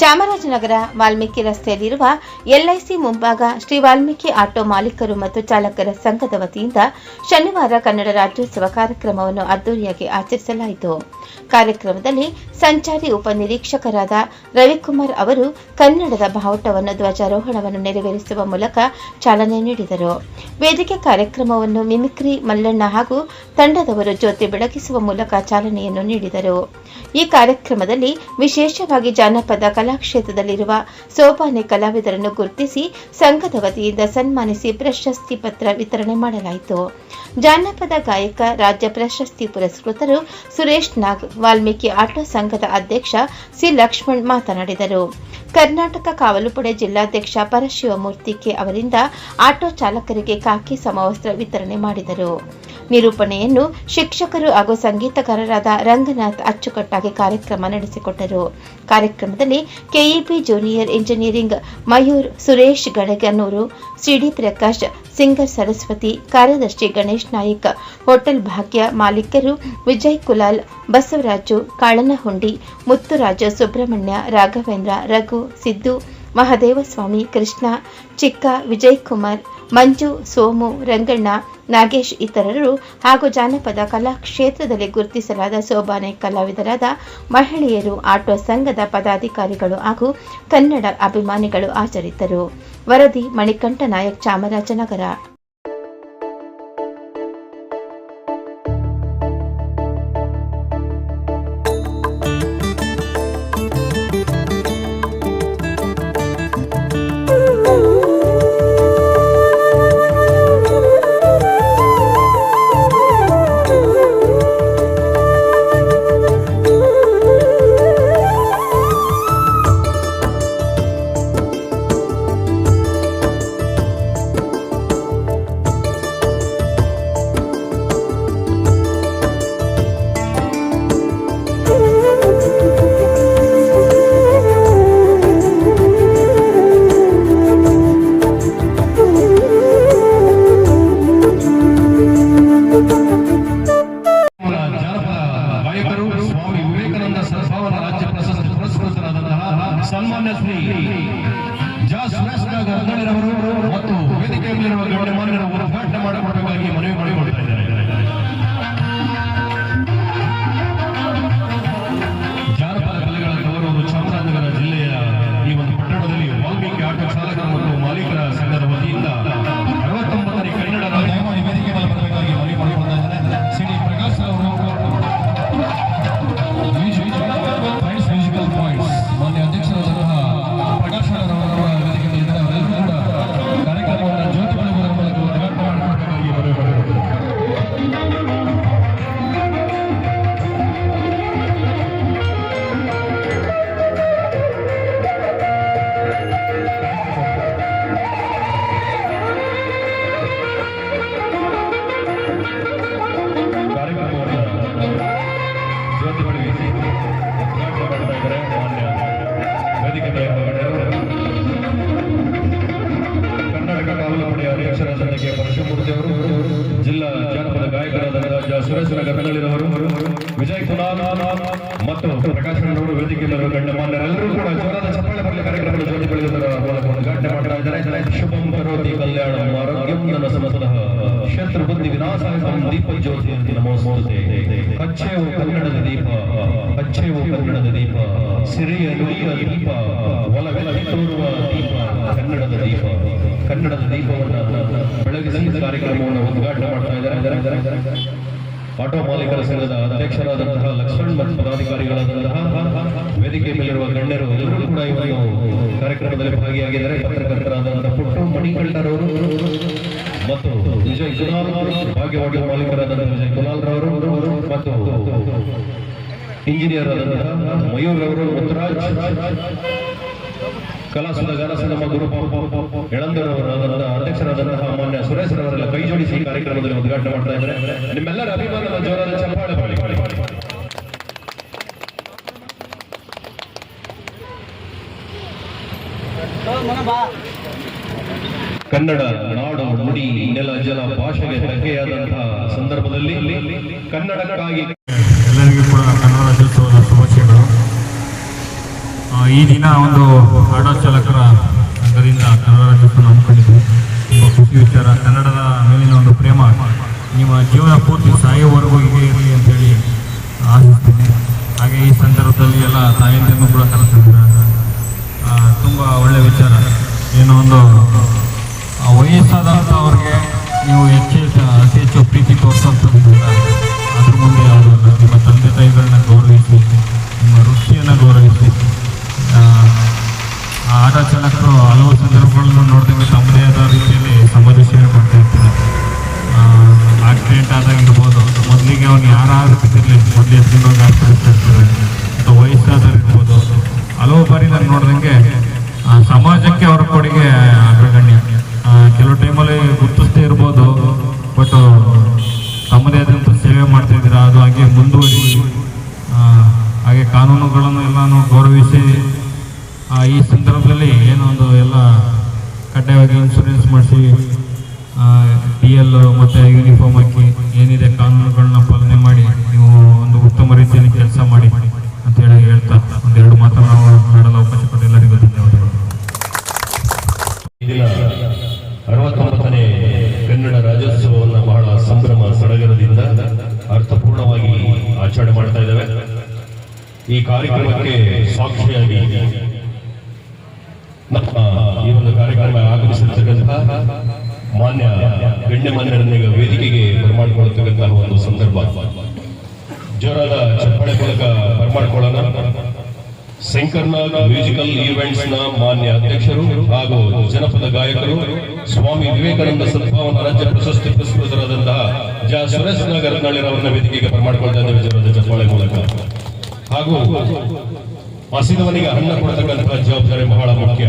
ಚಾಮರಾಜನಗರ ವಾಲ್ಮೀಕಿ ರಸ್ತೆಯಲ್ಲಿರುವ ಎಲ್ಐಸಿ ಮುಂಭಾಗ ಶ್ರೀ ವಾಲ್ಮೀಕಿ ಆಟೋ ಮಾಲೀಕರು ಮತ್ತು ಚಾಲಕರ ಸಂಘದ ವತಿಯಿಂದ ಶನಿವಾರ ಕನ್ನಡ ರಾಜ್ಯೋತ್ಸವ ಕಾರ್ಯಕ್ರಮವನ್ನು ಅದ್ದೂರಿಯಾಗಿ ಆಚರಿಸಲಾಯಿತು. ಕಾರ್ಯಕ್ರಮದಲ್ಲಿ ಸಂಚಾರಿ ಉಪನಿರೀಕ್ಷಕರಾದ ರವಿಕುಮಾರ್ ಅವರು ಕನ್ನಡದ ಬಾವುಟವನ್ನು ಧ್ವಜಾರೋಹಣವನ್ನು ನೆರವೇರಿಸುವ ಮೂಲಕ ಚಾಲನೆ ನೀಡಿದರು. ವೇದಿಕೆ ಕಾರ್ಯಕ್ರಮವನ್ನು ಮಿಮಿಕ್ರಿ, ಮಲ್ಲಣ್ಣ ಹಾಗೂ ತಂಡದವರು ಜ್ಯೋತಿ ಬೆಳಗಿಸುವ ಮೂಲಕ ಚಾಲನೆಯನ್ನು ನೀಡಿದರು. ಈ ಕಾರ್ಯಕ್ರಮದಲ್ಲಿ ವಿಶೇಷವಾಗಿ ಜಾನಪದ ಕಲಾಕ್ಷೇತ್ರದಲ್ಲಿರುವ ಸೋಪಾನೆ ಕಲಾವಿದರನ್ನು ಗುರುತಿಸಿ ಸಂಘದ ವತಿಯಿಂದ ಸನ್ಮಾನಿಸಿ ಪ್ರಶಸ್ತಿ ಪತ್ರ ವಿತರಣೆ ಮಾಡಲಾಯಿತು. ಜಾನಪದ ಗಾಯಕ, ರಾಜ್ಯ ಪ್ರಶಸ್ತಿ ಪುರಸ್ಕೃತರು ಸುರೇಶ್ ನಾಗ್, ವಾಲ್ಮೀಕಿ ಆಟೋ ಸಂಘದ ಅಧ್ಯಕ್ಷ ಸಿ ಲಕ್ಷ್ಮಣ್ ಮಾತನಾಡಿದರು. ಕರ್ನಾಟಕ ಕಾವಲು ಪಡೆ ಜಿಲ್ಲಾಧ್ಯಕ್ಷ ಪರಶಿವಮೂರ್ತಿ ಕೆ ಅವರಿಂದ ಆಟೋ ಚಾಲಕರಿಗೆ ಕಾಕಿ ಸಮವಸ್ತ್ರ ವಿತರಣೆ ಮಾಡಿದರು. ನಿರೂಪಣೆಯನ್ನು ಶಿಕ್ಷಕರು ಹಾಗೂ ಸಂಗೀತಕಾರರಾದ ರಂಗನಾಥ್ ಅಚ್ಚುಕಟ್ಟಾಗಿ ಕಾರ್ಯಕ್ರಮ ನಡೆಸಿಕೊಟ್ಟರು. ಕಾರ್ಯಕ್ರಮದಲ್ಲಿ KEP junior engineering Mayur Suresh Ganaganur, C D Prakash, singer Saraswati, ಕಾರ್ಯದರ್ಶಿ ಗಣೇಶ್ ನಾಯಕ್, ಹೋಟೆಲ್ ಭಾಗ್ಯ ಮಾಲೀಕರು ವಿಜಯ್ ಕುಲಾಲ್, ಬಸವರಾಜು ಕಾಳನಹುಂಡಿ, ಮುತ್ತುರಾಜ ಸುಬ್ರಹ್ಮಣ್ಯ, ರಾಘವೇಂದ್ರ, ರಘು, ಸಿದ್ದು, ಮಹದೇವಸ್ವಾಮಿ ಕೃಷ್ಣ, ಚಿಕ್ಕ ವಿಜಯ್ ಕುಮಾರ್, ಮಂಜು, ಸೋಮು, ರಂಗಣ್ಣ ನಾಗೇಶ್ ಇತರರು ಹಾಗೂ ಜಾನಪದ ಕಲಾ ಕ್ಷೇತ್ರದಲ್ಲಿ ಗುರುತಿಸಲಾದ ಸೋಬಾನೆ ಕಲಾವಿದರಾದ ಮಹಿಳೆಯರು ಆಟೋ ಸಂಘದ ಪದಾಧಿಕಾರಿಗಳು ಹಾಗೂ ಕನ್ನಡ ಅಭಿಮಾನಿಗಳು ಹಾಜರಿದ್ದರು ವರದಿ ಮಣಿಕಂಠ ನಾಯಕ್ ಚಾಮರಾಜನಗರ. ಗಾಯಕರಾದ ಜ ಸುರೇಶ್ ವಿಜಯ್ ಕುಮಾರ್ ಮತ್ತು ಪ್ರಕಾಶ್ ಅವರು ವೇದಿಕೆ ಗಂಡ ಮಾನ್ಯರೆಲ್ಲರೂ ಕೂಡ ಜೋರಾದ ಚಪ್ಪಾಳೆ ಬರಲಿ ಕಾರ್ಯಕ್ರಮದ ಜ್ಯೋತಿ ಬೆಳೆಯುವುದರ ಮೂಲಕ ಉದ್ಘಾಟನೆ ಮಾಡ್ತಾ ಇದ್ದಾರೆ ಶುಭಂ ಕರೋತಿ ಕಲ್ಯಾಣ ಆರೋಗ್ಯಂ ನನ್ನ ಕ್ಷೇತ್ರ ಬುದ್ಧಿ ವಿನಾಶ ದೀಪ ಜ್ಯೋತಿ ಅಂತ ನಮೋಸ್ತುತೆ. ಓ ಕನ್ನಡದ ದೀಪ ಹಚ್ಚೆವು ಕನ್ನಡದ ದೀಪ, ಸಿರಿಯ ನುಡಿಯ ದೀಪ ಒಲವೆಲ ತೋರುವ ದೀಪ, ಕನ್ನಡದ ದೀಪ, ಕನ್ನಡದ ದೀಪವನ್ನು ಬೆಳಗಿಸಿ ಕಾರ್ಯಕ್ರಮವನ್ನು ಉದ್ಘಾಟನೆ ಮಾಡ್ತಾ ಇದ್ದಾರೆ. ಆಟೋ ಮಾಲೀಕರ ಸಂಘದ ಅಧ್ಯಕ್ಷರಾದಂತಹ ಲಕ್ಷ್ಮಣ್ ಮತ್ತು ಪದಾಧಿಕಾರಿಗಳಾದಂತಹ ವೇದಿಕೆ ಮೇಲಿರುವ ಗಣ್ಯರು ಎಲ್ಲರೂ ಕೂಡ ಒಂದು ಕಾರ್ಯಕ್ರಮದಲ್ಲಿ ಭಾಗಿಯಾಗಿದ್ದಾರೆ. ಪತ್ರಕರ್ತರಾದಂತಹ ಪುಟ್ಟು ಮಣಿಕಂಠರವರು ಮತ್ತು ವಿಜಯ್ ಕುಲಾಲ್ ಭಾಗ್ಯವಾಡಿ ಮಾಲೀಕರಾದಂತಹ ವಿಜಯ್ ಕುಲಾಲ್ ರವರು ಮತ್ತು ಇಂಜಿನಿಯರ್ ಆದಂತಹ ಮಯೂರ್ ಅವರು ಮುತ್ತರಾಜ್ ಕಲಾಸದ ಗಾನಸ ನಮ್ಮ ಗುರು ಅಧ್ಯಕ್ಷರಾದಂತಹ ಮಾನ್ಯ ಸುರೇಶ್ ರವರೆಲ್ಲ ಜೋಡಿಸಿ ಕಾರ್ಯಕ್ರಮದಲ್ಲಿ ಉದ್ಘಾಟನೆ ಮಾಡ್ತಾ ಇದ್ದಾರೆ. ನಿಮ್ಮೆಲ್ಲರ ಅಭಿಮಾನದ ಜೋರಾದ ಚಪ್ಪಾಳೆ ಬರಲಿ ಕನ್ನಡ ನಾಡು ನುಡಿ ನೆಲ ಜಲ ಭಾಷೆಗೆ ಧಕ್ಕೆಯಾದಂತಹ ಸಂದರ್ಭದಲ್ಲಿ ಕನ್ನಡಕ್ಕಾಗಿ ಎಲ್ಲರಿಗೂ ಕೂಡ ಕನ್ನಡ ರಾಜ್ಯೋತ್ಸವದ ಶುಭಾಶಯಗಳು. ಈ ದಿನ ಒಂದು ಆಟೋ ಚಾಲಕರ ಸಂಘದಿಂದ ಕನ್ನಡ ರಾಜ್ಯೋತ್ಸವ ಹಮ್ಮಿಕೊಂಡಿದ್ವಿ. ವಿಚಾರ ಕನ್ನಡದ ಮೇಲಿನ ಒಂದು ಪ್ರೇಮ ನಿಮ್ಮ ಜೀವನ ಪೂರ್ತಿ ಸಾಯೋವರೆಗೂ ಹೀಗೆ ಇರಲಿ ಅಂತೇಳಿ ಆಶಿಸ್ತೀನಿ. ಹಾಗೆ ಈ ಸಂದರ್ಭದಲ್ಲಿ ಎಲ್ಲ ತಾಯಂದಿರನ್ನು ಕೂಡ ಕರೆಸಿದ್ದಾರೆ. ತುಂಬ ಒಳ್ಳೆಯ ವಿಚಾರ. ಏನೋ ಒಂದು ವಯಸ್ಸಾದಂಥ ಅವ್ರಿಗೆ ನೀವು ಹೆಚ್ಚು ಅತಿ ಹೆಚ್ಚು ಪ್ರೀತಿ ತೋರಿಸೋಂಥದ್ದಿಲ್ಲ ಅದ್ರ ಮುಂದೆ ಅವರು ನಿಮ್ಮ ತಂದೆ ತಾಯಿಗಳನ್ನ ಗೌರವಿಸಿ ನಿಮ್ಮ ವೃತ್ತಿಯನ್ನು ಗೌರವಿಸಿ ಆಟೋ ಚಾಲಕರು ಹಲವು ಸಂದರ್ಭಗಳನ್ನು ನೋಡಿದಂಗೆ ತಮ್ಮದೇ ಆದ ರೀತಿಯಲ್ಲಿ ಸಮಾಜ ಸೇವೆ ಮಾಡ್ತಾ ಇರ್ತಾರೆ. ಆಕ್ಸಿಡೆಂಟ್ ಆದಾಗ ಇರ್ಬೋದು. ಮೊದಲಿಗೆ ಅವ್ನು ಯಾರಾದ್ರೂ ಬಿಟ್ಟಿರಲಿ. ಮೊದಲು ಎತ್ತಿನೋಗಿ ಆಸ್ಪತ್ರೆ ಇರ್ತಾರೆ. ಅಥವಾ ವಯಸ್ಸಾದವ್ರು ಇರ್ಬೋದು. ಹಲವು ಬಾರಿ ನಾನು ನೋಡಿದಂಗೆ ಸಮಾಜಕ್ಕೆ ಅವರ ಕೊಡುಗೆ ಅಗ್ರಗಣ್ಯ. ಕೆಲವು ಟೈಮಲ್ಲಿ ಗುರುತಿಸ್ತೇ ಇರ್ಬೋದು. ಬಟ್ ತಮ್ಮದೇ ಆದಂಥ ಸೇವೆ ಮಾಡ್ತಾ ಇದ್ದೀರಾ? ಅದು ಹಾಗೆ ಮುಂದುವರಿಸಿ ಹಾಗೆ ಕಾನೂನುಗಳನ್ನು ಎಲ್ಲಾನು ಗೌರವಿಸಿ ಈ ಸಂದರ್ಭದಲ್ಲಿ ಏನೋ ಒಂದು ಎಲ್ಲ ಕಡ್ಡಾಯವಾಗಿ ಇನ್ಶೂರೆನ್ಸ್ ಮಾಡಿಸಿ ಡಿ ಎಲ್ ಮತ್ತು ಯೂನಿಫಾರ್ಮ್ ಹಾಕಿ ಏನಿದೆ ಕಾನೂನುಗಳನ್ನ ಪಾಲನೆ ಮಾಡಿ, ನೀವು ಒಂದು ಉತ್ತಮ ರೀತಿಯಲ್ಲಿ ಕೆಲಸ ಮಾಡಿ ಅಂತ ಹೇಳಿ ಹೇಳ್ತಾ ಒಂದೆರಡು ಮಾತನ್ನು ನಾವು ಆಡಲು ಅವಕಾಶ ಕೊಟ್ಟು ಎಲ್ಲರಿಗೂ ಧನ್ಯವಾದಗಳು. ಅರವತ್ತೊಂಬತ್ತನೇ ಕನ್ನಡ ರಾಜ್ಯೋತ್ಸವವನ್ನು ಬಹಳ ಸಂಭ್ರಮ, ಸಡಗರದಿಂದ ಅರ್ಥಪೂರ್ಣವಾಗಿ ಆಚರಣೆ ಮಾಡ್ತಾ ಇದ್ದೇವೆ. ಈ ಕಾರ್ಯಕ್ರಮಕ್ಕೆ ಸಾಕ್ಷಿಯಾಗಿ ನಮ್ಮ ಈ ಒಂದು ಕಾರ್ಯಕ್ರಮ ಆಗಮಿಸಿರ್ತಕ್ಕಂತಹ ಮಾನ್ಯ ಗಣ್ಯಮಾನ್ಯರನ್ನೀಗ ವೇದಿಕೆಗೆ ಬರಮಾಡಿಕೊಳ್ಳುತ್ತಿರುವಂತಹ ಒಂದು ಸಂದರ್ಭ. ಜ್ವರದ ಚಪ್ಪಾಳೆ ಮೂಲಕ ಬರಮಾಡಿಕೊಳ್ಳೋಣ ಶಂಕರ್ನಾಗ್ ಮ್ಯೂಸಿಕಲ್ ಈವೆಂಟ್ಸ್ನ ಮಾನ್ಯ ಅಧ್ಯಕ್ಷರು ಹಾಗೂ ಜನಪದ ಗಾಯಕರು, ಸ್ವಾಮಿ ವಿವೇಕಾನಂದ ಸದ್ಭಾವನ ರಾಜ್ಯ ಪ್ರಶಸ್ತಿ ಪುರಸ್ಕೃತರಾದಂತಹ ಜ. ಸುರೇಶ್ ನಗರ್ ನಳ್ಳಿರವರನ್ನ ವೇದಿಕೆಗೆ ಬರಮಾಡಿಕೊಳ್ತಾ ಇದ್ದೇವೆ ಜೋರಾದ ಚಪ್ಪಾಳೆ ಮೂಲಕ. ಹಾಗೂ ಹಸಿದವನಿಗೆ ಅನ್ನ ಕೊಡತಕ್ಕಂತಹ ಜವಾಬ್ದಾರಿ ಬಹಳ ಮುಖ್ಯ.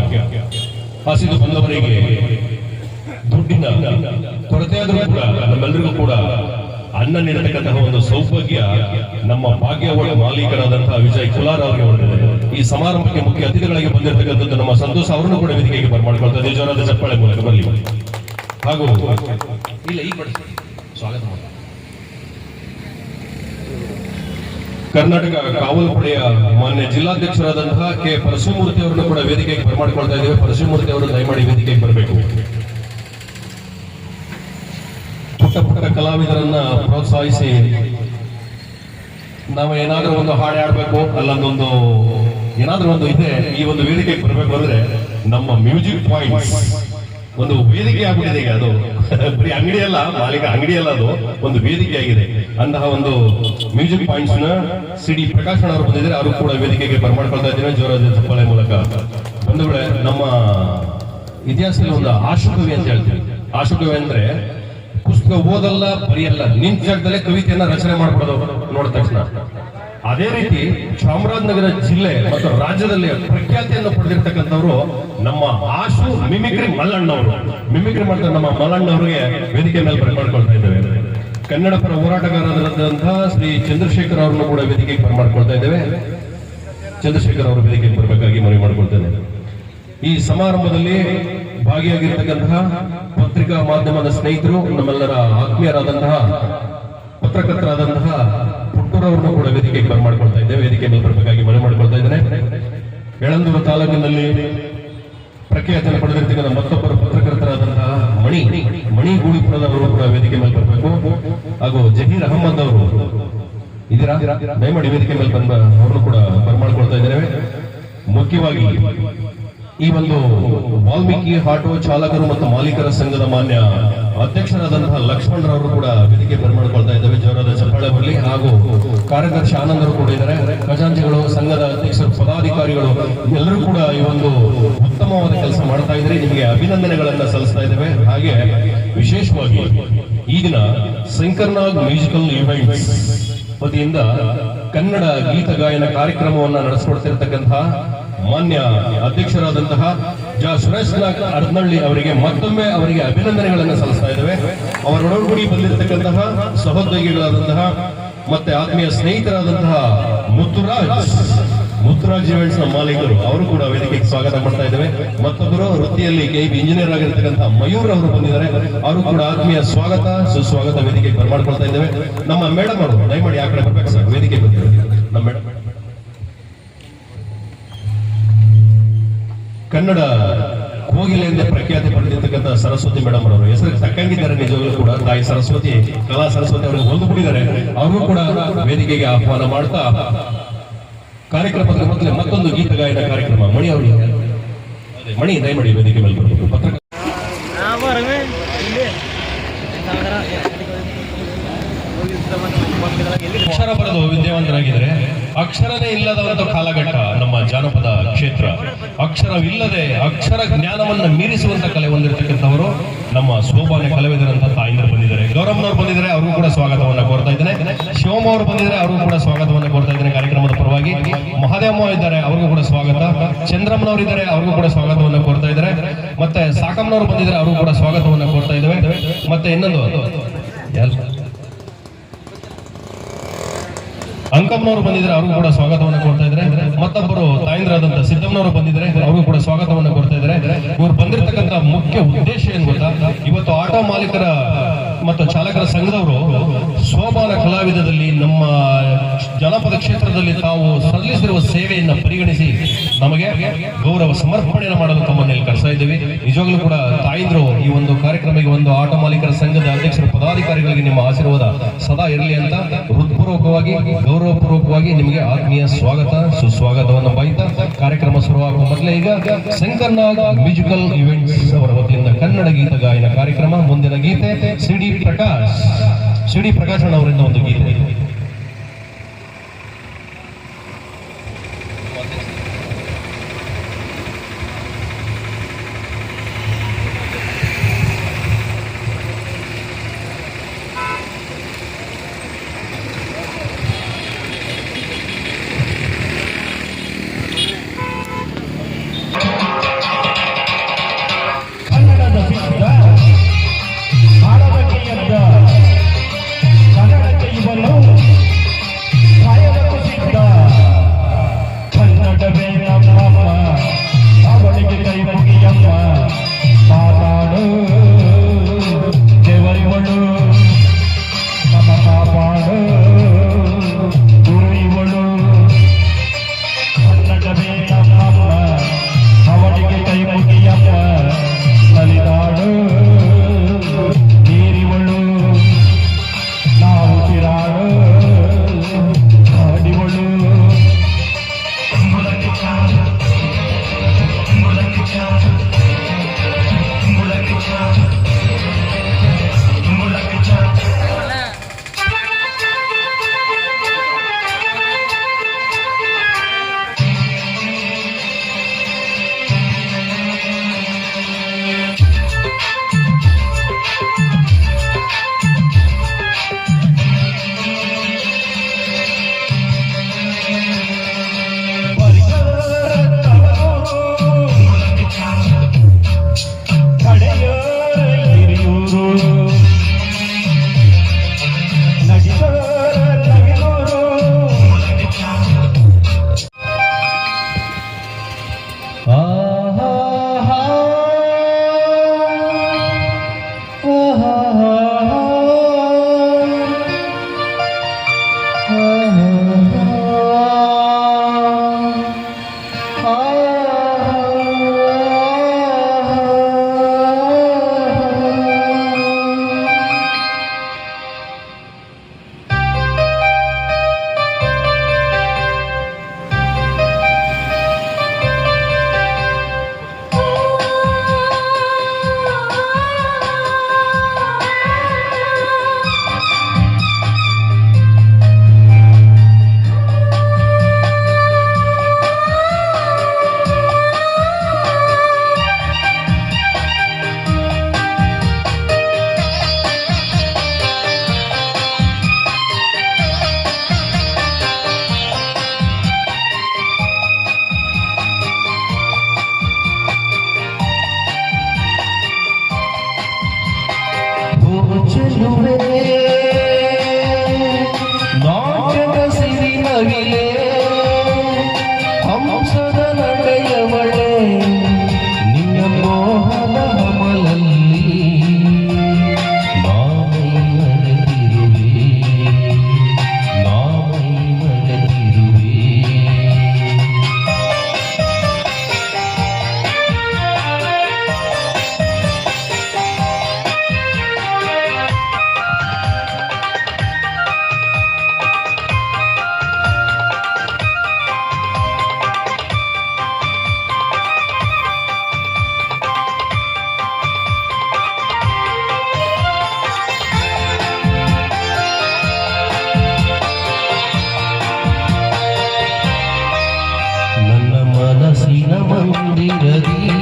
ಹಸಿದು ಬಂದವರಿಗೆ ದುಡ್ಡಿನ ಆದರೂ ಕೂಡ ನಮ್ಮೆಲ್ಲರಿಗೂ ಕೂಡ ಅನ್ನ ನೀಡತಕ್ಕಂತಹ ಒಂದು ಸೌಭಾಗ್ಯ ನಮ್ಮ ಭಾಗ್ಯವಳ ಮಾಲೀಕರಾದಂತಹ ವಿಜಯ್ ಕುಲಾರ್ ಅವರಿಗೆ ಹೊರಟಿದೆ. ಈ ಸಮಾರಂಭಕ್ಕೆ ಮುಖ್ಯ ಅತಿಥಿಗಳಾಗಿ ಬಂದಿರತಕ್ಕಂಥದ್ದು ನಮ್ಮ ಸಂತೋಷ ಅವರನ್ನು ಕೂಡ ವೇದಿಕೆಗೆ ಬರ್ಮಾಡ್ಕೊಳ್ತಾ ಇದ್ದೀವಿ. ಜೋರಾದ ಚಪ್ಪಾಳೆ ಮೂಲಕ ಬರಲಿ ಹಾಗೂ ಇಲ್ಲ ಈ ಕಡೆ ಸ್ವಾಗತ ಕರ್ನಾಟಕ ಕಾವಲು ಪಡೆಯ ಮಾನ್ಯ ಜಿಲ್ಲಾಧ್ಯಕ್ಷರಾದಂತಹ ಕೆ. ಪರಶುಮೂರ್ತಿ ಅವರನ್ನು ಕೂಡ ವೇದಿಕೆಗೆ ಬರ್ಮಾಡಿಕೊಳ್ತಾ ಇದ್ದೇವೆ. ಪರಶುಮೂರ್ತಿ ಅವರು ದಯಮಾಡಿ ವೇದಿಕೆಗೆ ಬರಬೇಕು. ಪುಟ್ಟ ಕಲಾವಿದರನ್ನ ಪ್ರೋತ್ಸಾಹಿಸಿ ನಾವು ಏನಾದ್ರೂ ಒಂದು ಹಾಡು ಹಾಡ್ಬೇಕು, ಅಲ್ಲೊಂದೊಂದು ಏನಾದ್ರೂ ಒಂದು ಇದೆ, ಈ ಒಂದು ವೇದಿಕೆಗೆ ಬರಬೇಕು ಅಂದ್ರೆ ನಮ್ಮ ಮ್ಯೂಸಿಕ್ ಪಾಯಿಂಟ್ ಒಂದು ವೇದಿಕೆ ಆಗ್ಬಿಟ್ಟಿದೆ ಈಗ ಅದು. ಬರೀ ಅಂಗಡಿ ಅಲ್ಲ, ಮಾಲೀಕ ಅಂಗಡಿ ಅಲ್ಲ ಅದು, ಒಂದು ವೇದಿಕೆ ಆಗಿದೆ. ಅಂತಹ ಒಂದು ಮ್ಯೂಸಿಕ್ ಪಾಯಿಂಟ್ಸ್ನ ಸಿಡಿ ಪ್ರಕಾಶ್ ಅವರು ಬಂದಿದ್ದಾರೆ, ಅವರು ಕೂಡ ವೇದಿಕೆಗೆ ಬರಮಾಡ್ಕೊಳ್ತಾ ಇದ್ದೀನಿ ಜೋರಾದ ಚಪ್ಪಾಳೆ ಮೂಲಕ. ಬಂಧುಗಳೇ ನಮ್ಮ ಇತಿಹಾಸದಲ್ಲಿ ಒಂದು ಆಶುಕವಿ ಅಂತ ಹೇಳ್ತೀವಿ. ಆಶುಕವಿ ಅಂದ್ರೆ ಓದಲ್ಲ, ಬರೆಯಲ್ಲ. ನಿಂತ ಜಾಗದಲ್ಲೇ ಕವಿತೆಯನ್ನ ರಚನೆ ಮಾಡ್ಬಿಡೋದು ನೋಡಿದ ತಕ್ಷಣ. ಅದೇ ರೀತಿ ಚಾಮರಾಜನಗರ ಜಿಲ್ಲೆ ಮತ್ತು ರಾಜ್ಯದಲ್ಲಿ ಪ್ರಖ್ಯಾತಿಯನ್ನು ಪಡೆದಿರ್ತಕ್ಕಂಥವ್ರು ನಮ್ಮ ಆಶು ಮಿಮಿಕ್ರಿ ಮಲ್ಲಣ್ಣವರು. ಮಿಮಿಕ್ರಿ ಮಾಡ್ತಾರೆ ನಮ್ಮ ಮಲ್ಲಣ್ಣವರಿಗೆ ವೇದಿಕೆ ಮೇಲೆ ಬರ್ಮಾಡ್ಕೊಳ್ತಾ ಇದ್ದೇವೆ. ಕನ್ನಡ ಪರ ಹೋರಾಟಗಾರರಾದಂತಹ ಶ್ರೀ ಚಂದ್ರಶೇಖರ್ ಅವರನ್ನು ಕೂಡ ವೇದಿಕೆಗೆ ಬರ್ಮಾಡ್ಕೊಳ್ತಾ ಇದ್ದೇವೆ. ಚಂದ್ರಶೇಖರ್ ಅವರು ವೇದಿಕೆಗೆ ಬರಬೇಕಾಗಿ ಮನವಿ ಮಾಡ್ಕೊಳ್ತೇನೆ. ಈ ಸಮಾರಂಭದಲ್ಲಿ ಭಾಗಿಯಾಗಿರ್ತಕ್ಕಂತಹ ಪತ್ರಿಕಾ ಮಾಧ್ಯಮದ ಸ್ನೇಹಿತರು, ನಮ್ಮೆಲ್ಲರ ಆತ್ಮೀಯರಾದಂತಹ, ಪತ್ರಕರ್ತರಾದಂತಹ ಪುಟ್ಟೂರವ್ರನ್ನು ಕೂಡ ವೇದಿಕೆಗೆ ಬರ್ಮಾಡ್ಕೊಳ್ತಾ ಇದ್ದೇವೆ. ವೇದಿಕೆ ಮೇಲೆ ಬರಬೇಕಾಗಿ ಮನೆ ಮಾಡ್ಕೊಳ್ತಾ ಇದ್ದೇನೆ. ಯಳಂದೂರು ತಾಲೂಕಿನಲ್ಲಿ ಪ್ರಖ್ಯಾತನ ಪಡೆದಿರ್ತಕ್ಕಂಥ ಮತ್ತೊಬ್ಬರು ಪತ್ರಕರ್ತರಾದಂತಹ ಮಣಿ ಮಣಿ ಗೂಳಿಪುರದವರು ಕೂಡ ವೇದಿಕೆ ಮೇಲೆ ಬರಬೇಕು. ಹಾಗೂ ಜಹೀರ್ ಅಹಮದ್ ಅವರು ಇದೀರಾ? ದಯಮಾಡಿ ವೇದಿಕೆ ಮೇಲೆ ಬಂದ ಅವರು ಕೂಡ ಬರ್ಮಾಡ್ಕೊಳ್ತಾ ಇದ್ದೇವೆ. ಮುಖ್ಯವಾಗಿ ಈ ಒಂದು ವಾಲ್ಮೀಕಿ ಆಟೋ ಚಾಲಕರು ಮತ್ತು ಮಾಲೀಕರ ಸಂಘದ ಮಾನ್ಯ ಅಧ್ಯಕ್ಷರಾದಂತಹ ಲಕ್ಷ್ಮಣರವರು ಕೂಡ ವೇದಿಕೆ ಬರಮಾಡಿಕೊಳ್ತಾ ಇದ್ದಾರೆ. ಜೋರಾದ ಚಪ್ಪಾಳೆ ಬರಲಿ ಹಾಗೂ ಕಾರ್ಯದರ್ಶಿ ಆನಂದರು ಕೂಡ ಇದ್ದಾರೆ. ಖಜಾಂಚಿಗಳು, ಸಂಘದ ಅಧ್ಯಕ್ಷರು, ಪದಾಧಿಕಾರಿಗಳು ಎಲ್ಲರೂ ಕೂಡ ಈ ಒಂದು ಉತ್ತಮವಾದ ಕೆಲಸ ಮಾಡ್ತಾ ಇದ್ರೆ ನಿಮಗೆ ಅಭಿನಂದನೆಗಳನ್ನ ಸಲ್ಲಿಸ್ತಾ ಇದ್ದೇವೆ. ಹಾಗೆ ವಿಶೇಷವಾಗಿ ಈ ದಿನ ಶಂಕರ್ನಾಗ್ ಮ್ಯೂಸಿಕಲ್ ಇವೆಂಟ್ಸ್ ವತಿಯಿಂದ ಕನ್ನಡ ಗೀತ ಗಾಯನ ಕಾರ್ಯಕ್ರಮವನ್ನ ನಡೆಸಿಕೊಡ್ತಿರ್ತಕ್ಕಂತಹ ಮಾನ್ಯ ಅಧ್ಯಕ್ಷರಾದಂತಹ ಜ ಸುರೇಶ್ ನಾಗ್ ಅರ್ನಳ್ಳಿ ಅವರಿಗೆ ಮತ್ತೊಮ್ಮೆ ಅವರಿಗೆ ಅಭಿನಂದನೆಗಳನ್ನು ಸಲ್ಲಿಸ್ತಾ ಇದ್ದೇವೆ. ಅವರೊಡಗೂಡಿ ಬಂದಿರತಕ್ಕಂತಹ ಸಹೋದ್ಯೋಗಿಗಳಾದಂತಹ ಮತ್ತೆ ಆತ್ಮೀಯ ಸ್ನೇಹಿತರಾದಂತಹ ಮುತ್ತುರಾಜ್ ಮುತ್ತುರಾಜ್ ಇವೆಂಟ್ಸ್ನ ಮಾಲೀಕರು, ಅವರು ಕೂಡ ವೇದಿಕೆಗೆ ಸ್ವಾಗತ ಮಾಡ್ತಾ ಇದ್ದೇವೆ. ಮತ್ತೊಬ್ಬರು ವೃತ್ತಿಯಲ್ಲಿ ಕೆ ಇಂಜಿನಿಯರ್ ಆಗಿರ್ತಕ್ಕಂಥ ಮಯೂರ್ ಅವರು ಬಂದಿದ್ದಾರೆ. ಅವರು ಕೂಡ ಆತ್ಮೀಯ ಸ್ವಾಗತ, ಸುಸ್ವಾಗತ ವೇದಿಕೆಗೆ ಬರ್ಮಾಡ್ಕೊಳ್ತಾ ಇದ್ದೇವೆ. ನಮ್ಮ ಮೇಡಮ್ ಅವರು, ದಯಮಾಡಿ ಆ ಕಡೆ ಬರ್ಬೇಕು ಸರ್ ವೇದಿಕೆ ನಮ್ಮ ಮೇಡಮ್. ಕನ್ನಡ ಕೋಗಿಲೆ ಎಂದೇ ಪ್ರಖ್ಯಾತಿ ಪಡೆದಿರ್ತಕ್ಕಂಥ ಸರಸ್ವತಿ ಮೇಡಮ್ ಅವರು. ಹೆಸರು ತಕ್ಕಂಗಿದ್ದಾರೆ ನಿಜವಾಗ್ಲೂ ಕೂಡ. ತಾಯಿ ಸರಸ್ವತಿ ಕಲಾ ಸರಸ್ವತಿ ಅವರಿಗೆ ಒಂದು ಕೂಡಿದ್ದಾರೆ ಅವರು ಕೂಡ ವೇದಿಕೆಗೆ ಆಹ್ವಾನ ಮಾಡ್ತಾ ಕಾರ್ಯಕ್ರಮದ ಮೊದಲೇ ಮತ್ತೊಂದು ಗೀತ ಗಾಯನ ಕಾರ್ಯಕ್ರಮ. ಮಣಿ ಅವರು ಮಣಿ ದಯಮಾಡಿ ವೇದಿಕೆ ಮೇಲೆ ಬರಬೇಕು. ಪತ್ರ ಅಕ್ಷರ ಬರೆದು ವಿದ್ಯಾವಂತರಾಗಿದ್ದಾರೆ. ಅಕ್ಷರನೇ ಇಲ್ಲದ ಕಾಲಘಟ್ಟ ನಮ್ಮ ಜಾನಪದ ಕ್ಷೇತ್ರ. ಅಕ್ಷರವಿಲ್ಲದೆ ಅಕ್ಷರ ಜ್ಞಾನವನ್ನು ಮೀರಿಸುವಂತ ಕಲೆ ಹೊಂದಿರತಕ್ಕಂಥವರು ನಮ್ಮ ಸೋಬಾನೆ ಕಲಾವಿದರಂತ ತಾಯಿಂದರು ಬಂದಿದ್ದಾರೆ. ಗೌರವ್ನವ್ರು ಬಂದಿದ್ದಾರೆ, ಅವ್ರಿಗೂ ಕೂಡ ಸ್ವಾಗತವನ್ನು ಕೋರ್ತಾ ಇದ್ದೇನೆ. ಶಿವಮ್ಮ ಅವರು ಬಂದಿದ್ದಾರೆ, ಅವ್ರಿಗೂ ಕೂಡ ಸ್ವಾಗತವನ್ನು ಕೋರ್ತಾ ಇದ್ದೇನೆ ಕಾರ್ಯಕ್ರಮದ ಪರವಾಗಿ. ಮಹಾದೇವಮ್ಮ ಇದ್ದಾರೆ, ಅವ್ರಿಗೂ ಕೂಡ ಸ್ವಾಗತ. ಚಂದ್ರಮ್ಮನವರು ಇದ್ದಾರೆ, ಅವ್ರಿಗೂ ಕೂಡ ಸ್ವಾಗತವನ್ನು ಕೋರ್ತಾ ಇದ್ದಾರೆ. ಮತ್ತೆ ಸಾಕಮ್ಮನವರು ಬಂದಿದ್ದಾರೆ, ಅವ್ರಿಗೂ ಕೂಡ ಸ್ವಾಗತವನ್ನು ಕೋರ್ತಾ ಇದ್ದೇವೆ. ಮತ್ತೆ ಇನ್ನೊಂದು. ಯಾರು? ಬಂದಿದ್ರೆ ಅವ್ರಿಗೂ ಕೂಡ ಸ್ವಾಗತವನ್ನು ಕೊಡ್ತಾ ಇದ್ರೆ ಮತ್ತೊಬ್ಬರು ತಾಯಂದ್ರಾದಂತ ಸಿದ್ದಮ್ಮನವರು ಬಂದಿದ್ರೆ ಅವ್ರಿಗೂ ಕೂಡ ಸ್ವಾಗತವನ್ನು ಕೊಡ್ತಾ ಇದ್ರೆ ಇವ್ರು ಬಂದಿರತಕ್ಕಂತ ಮುಖ್ಯ ಉದ್ದೇಶ ಏನ್ ಗೊತ್ತಾ? ಇವತ್ತು ಆಟೋ ಮಾಲೀಕರ ಮತ್ತು ಚಾಲಕರ ಸಂಘದವರು ಸೋಪಾನ ಕಲಾವಿದದಲ್ಲಿ ನಮ್ಮ ಜನಪದ ಕ್ಷೇತ್ರದಲ್ಲಿ ತಾವು ಸಲ್ಲಿಸಿರುವ ಸೇವೆಯನ್ನು ಪರಿಗಣಿಸಿ ನಮಗೆ ಗೌರವ ಸಮರ್ಪಣೆಯನ್ನು ಮಾಡಲು ತಮ್ಮನ್ನು ಕರೆಸ್ತಾ ಇದ್ದೀವಿ. ನಿಜವಾಗ್ಲೂ ಕೂಡ ತಾಯಿಂದ್ರು ಈ ಒಂದು ಕಾರ್ಯಕ್ರಮಕ್ಕೆ ಒಂದು ಆಟೋ ಮಾಲೀಕರ ಸಂಘದ ಅಧ್ಯಕ್ಷರ, ಪದಾಧಿಕಾರಿಗಳಿಗೆ ನಿಮ್ಮ ಆಶೀರ್ವಾದ ಸದಾ ಇರಲಿ ಅಂತ ಹೃತ್ಪೂರ್ವಕವಾಗಿ ಗೌರವಪೂರ್ವಕವಾಗಿ ನಿಮಗೆ ಆತ್ಮೀಯ ಸ್ವಾಗತ, ಸುಸ್ವಾಗತವನ್ನು ಬೈತಾ ಕಾರ್ಯಕ್ರಮ ಶುರುವಾಗುವ ಮೊದಲೇ ಈಗ ಶಂಕರ್ನಾಗ್ ಮ್ಯೂಸಿಕಲ್ ಇವೆಂಟ್ಸ್ ಅವರ ವತಿಯಿಂದ ಕನ್ನಡ ಗೀತ ಗಾಯನ ಕಾರ್ಯಕ್ರಮ, ಮುಂದಿನ ಗೀತೆ C D Prakash. C D Prakash ಅವರಿಂದ ಒಂದು ಗೀತೆ. निरदी